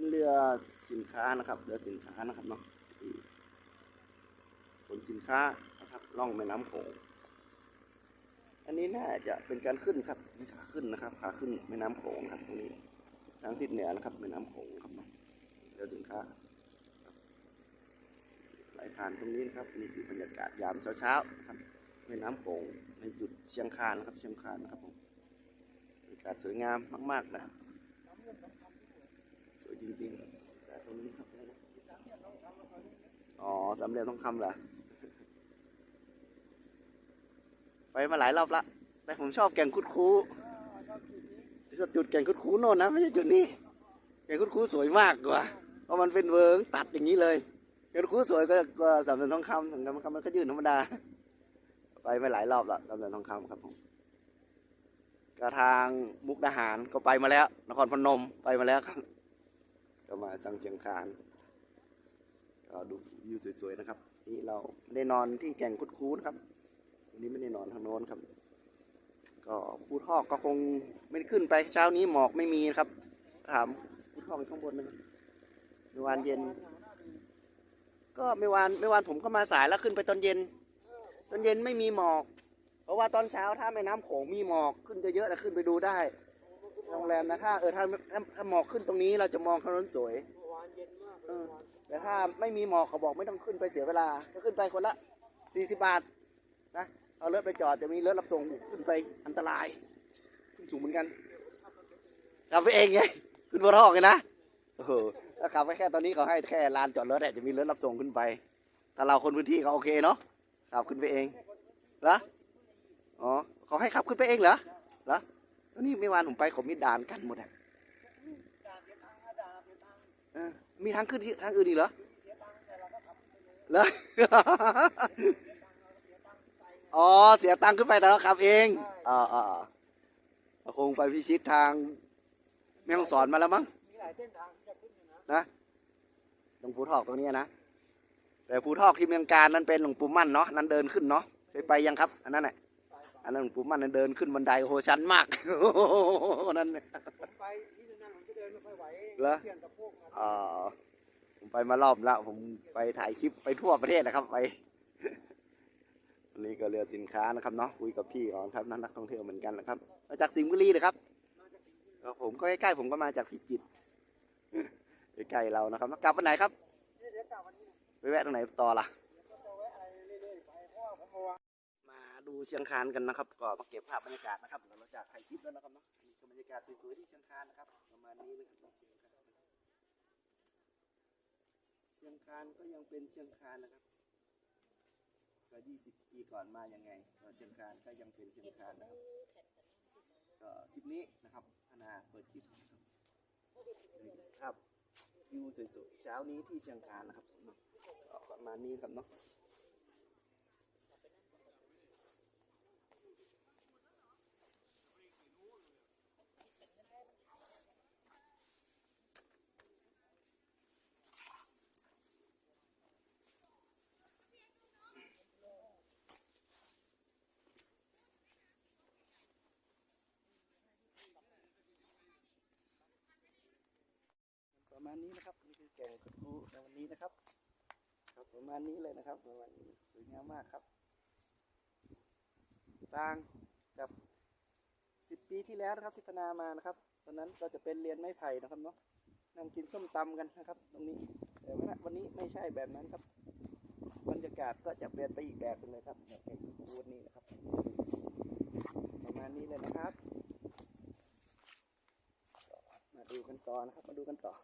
เป็นเรือสินค้านะครับ เรือสินค้านะครับเนาะขนสินค้านะครับล่องแม่น้ำโขงอันนี้น่าจะเป็นการขึ้นครับขาขึ้นนะครับขาขึ้นแม่น้ำโขงครับตรงนี้ทางทิศเหนือนะครับแม่น้ำโขงครับเนาะเรือสินค้าไหลผ่านตรงนี้นะครับนี่คือบรรยากาศยามเช้าๆนะครับแม่น้ำโขงในจุดเชียงคานนะครับเชียงคานนะครับผมบรรยากาศสวยงามมาก ๆนะครับ วยจริงๆแต่ตรงนี้ครับอ๋อสามเหลี่ยมทองคำเหรอไปมาหลายรอบละแต่ผมชอบแก่งคุดคูจุดแก่งคุดคูโน่นนะไม่ใช่จุดนี้ แก่งคุดคูสวยมากกว่า เพราะมันเป็นเวิร์งตัดอย่างนี้เลยแก่งคุดคูสวยก็กว่าสามเหลี่ยมทองคำสามเหลี่ยมทองคำมันก็ยืนธรรมดา ไปมาหลายรอบละสามเหลี่ยมทองคำครับผมก็ทางมุกดาหารก็ไปมาแล้ว นครพนมไปมาแล้วครับ ก็มาจังเชียงคานก็ดูวิวสวยๆนะครับ นี่เราไม่ได้นอนที่แก่งคุดคูนะครับวันนี้ไม่ได้นอนทางโน้นครับ ก็ภูทอกก็คงไม่ได้ขึ้นไปเช้านี้หมอกไม่มีนะครับ ถามภูทอกอยู่ข้างบนนะครับเมื่อวานเย็น ก็เมื่อวานเมื่อวานผมก็มาสายแล้วขึ้นไปตอนเย็น ตอนเย็นไม่มีหมอก เพราะว่าตอนเช้าถ้าแม่น้ำโขงมีหมอกขึ้นเยอะๆนะขึ้นไปดูได้ โรงแรมนะถ้าเออถ้าถ้าถ้าหมอกขึ้นตรงนี้เราจะมองถนนสวยเออแต่ถ้าไม่มีหมอกเขาบอกไม่ต้องขึ้นไปเสียเวลา ก็ขึ้นไปคนละ40บาทนะเอารถไปจอดจะมีรถรับส่งขึ้นไปอันตราย ขึ้นสูงเหมือนกันขับไปเองไงขึ้นบนทอกเลยนะโอ้โหถ้าขับไปแค่ตอนนี้เขาให้แค่ลานจอดรถเนี่ยจะมีรถรับส่งขึ้นไปถ้าเราคนพื้นที่เขาโอเคเนาะขับขึ้นไปเองเหรออ๋อเขาให้ขับขึ้นไปเองเหรอเหรอ นนี้เมื่อวานผมไปเขามีด่านกันหมดอะเออมีทางขึ้นที่ทางอื่นอีกเหรอเหรออ๋อ เสียตังค์ขึ้นไปแต่เราขับเองอ่าอ่าอ่าคงไปพิชิตทางแม่ฮ่องสอนมาแล้วมั้งมีหลายเส้นทางที่จะขึ้นอยู่นะนะตรงภูทอกตรงเนี้ยนะ แต่ภูทอกที่เมืองการนั้นเป็นหลวงปู่มั่นเนาะ นั้นเดินขึ้นเนาะเคยไปยังครับ อันนั้นแหละ อันนั้นหลวงปู่มั่นนั้นเดินขึ้นบันไดโอ้โหชันมากโอ้โหนั่นเนี่ยผมไปที่นั่นผมจะเดินไม่ค่อยไหวเหรอเปลี่ยนสะโพกมาอ่าผมไปมารอบแล้วผมไปถ่ายคลิปไปทั่วประเทศนะครับไปอันนี้ก็เรือสินค้านะครับเนาะคุยกับพี่ก่อนครับนักท่องเที่ยวเหมือนกันนะครับมาจากสิงห์บุรีเลยครับก็ผมก็ใกล้ๆผมก็มาจากพิจิตรใกล้ๆเรานะครับกลับวันไหนครับเดี๋ยวกลับวันนี้นะไปแวะตรงไหนต่อล่ะก็จะ ดูเชียงคานกันนะครับ ก็มาเก็บภาพบรรยากาศนะครับหลังจากถ่ายคลิปแล้วนะครับเนาะนี่ก็บรรยากาศสวยๆที่เชียงคานนะครับประมาณนี้นะครับเชียงคานก็ยังเป็นเชียงคานนะครับก็20 ปีก่อนมายังไงก็เชียงคานก็ยังเป็นเชียงคานนะครับก็คลิปนี้นะครับพนาเปิดคลิปนะครับครับวิวสวยๆเช้านี้ที่เชียงคานนะครับประมาณนี้ครับเนาะ มาณนี้นะครับนี่คือแกงคุดคูในวันนี้นะครับครับประมาณนี้เลยนะครับประมาณนี้สวยงามมากครับ ต่างกับสิบปีที่แล้วนะครับที่พนามานะครับ ตอนนั้นก็จะเป็นเรียนไม้ไผ่นะครับเนาะนั่งกินส้มตำกันนะครับ ตรงนี้แต่ว่าวันนี้ไม่ใช่แบบนั้นครับบรรยากาศก็จะเปลี่ยนไปอีกแบบนึงเลยครับเนี่งคุดคูวันนี้นะครับ ประมาณนี้เลยนะครับ มาดูกันต่อนะครับ มาดูกันต่อ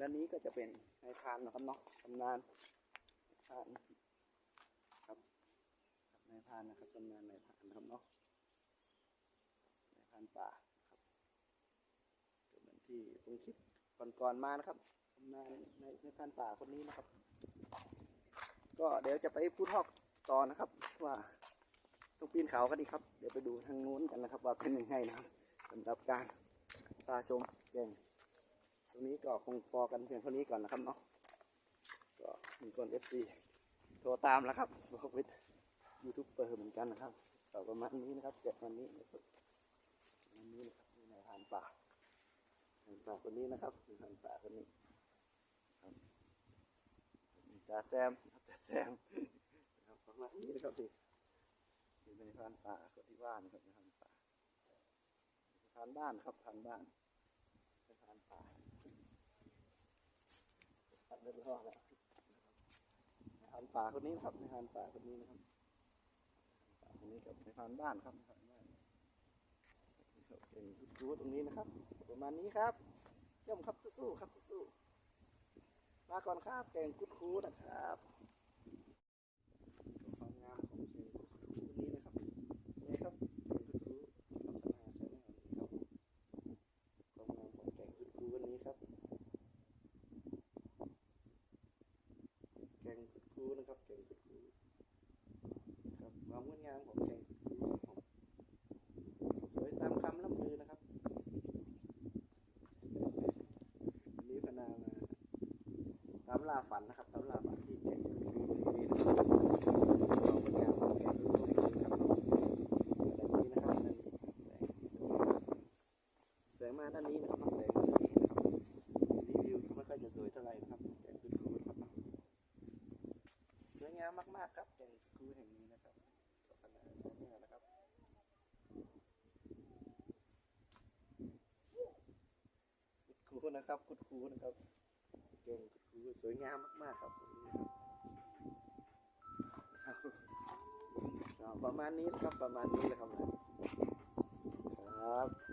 ด้านนี้ก็จะเป็นนายพานนะครับเนาะตำนานพานครับนายพานนะครับตำนานนายพานนะครับเนาะนายพานป่าครับก็เหมือนที่ผมคิดก่อนๆมานะครับตำนานนายนายพานป่าคนนี้นะครับ ก็เดี๋ยวจะไปพูดทอกต่อนะครับ ว่าต้องปีนเขากันดีครับ เดี๋ยวไปดูทางนู้นกันนะครับ ว่าเป็นยังไงนะครับสำหรับการตาชมแก่ง ตรงนี้ก็คงพอกันเพียงเท่านี้ก่อนนะครับเนาะก็มีคน FC โทรตามแล้วครับบอกวิทยูทูบเบอร์เหมือนกันนะครับต่อประมาณนี้นะครับเจ็ดวันนี้นะครับวันนี้นะครับในผ่านป่าหันป่าคนนี้นะครับหันป่าคนนี้ครับจ่าแซมจ่าแซมนะครับประมาณนี้นะครับที่ที่ในพันป่าคนที่ว่านครับในพันป่าพันบ้านครับพันบ้านเป็นพันป่า ตัดเดินรอบแล้วในพันป่าคนนี้นะครับในพันป่าคนนี้นะครับป่าคนนี้กับในพันบ้านครับในพันบ้านครับเป็นดูตรงนี้นะครับ ประมาณนี้ครับย่อมครับสู้ๆครับสู้ๆลาก่อนครับแกงกุดคูนะครับความงามของแกงกุดคูนี้นะครับนี่ครับแกงกุดคูพัฒนาชาแนลนี้ครับความงามของแกงกุดคูวันนี้ครับแกงกุดคูนะครับแกงกุดคูครับความงดงามของแกงกุดคูครับผม สวยตามคำล่ำลือนะครับวันนี้พนามา ตาฝันนะครับตามล่าฝันที่แก่งนี้นะครับเอาผลงานของแก่งดูให้ดูครับด้านนี้นะครับนั่นแสงมาด้านนี้นะครับแสงมาด้านนี้นะครับรีวิวก็ไม่ค่อยจะสวยเท่าไหร่นะครับแก่งคุดคูนะครับสวยงามมากๆครับแก่งคุดคูแห่งนี้นะครับพันาชาแนลนะครับคุดคูนะครับคุดคูนะครับ วยงามมากๆครับครับประมาณนี้นะครับประมาณนี้นะครับครับ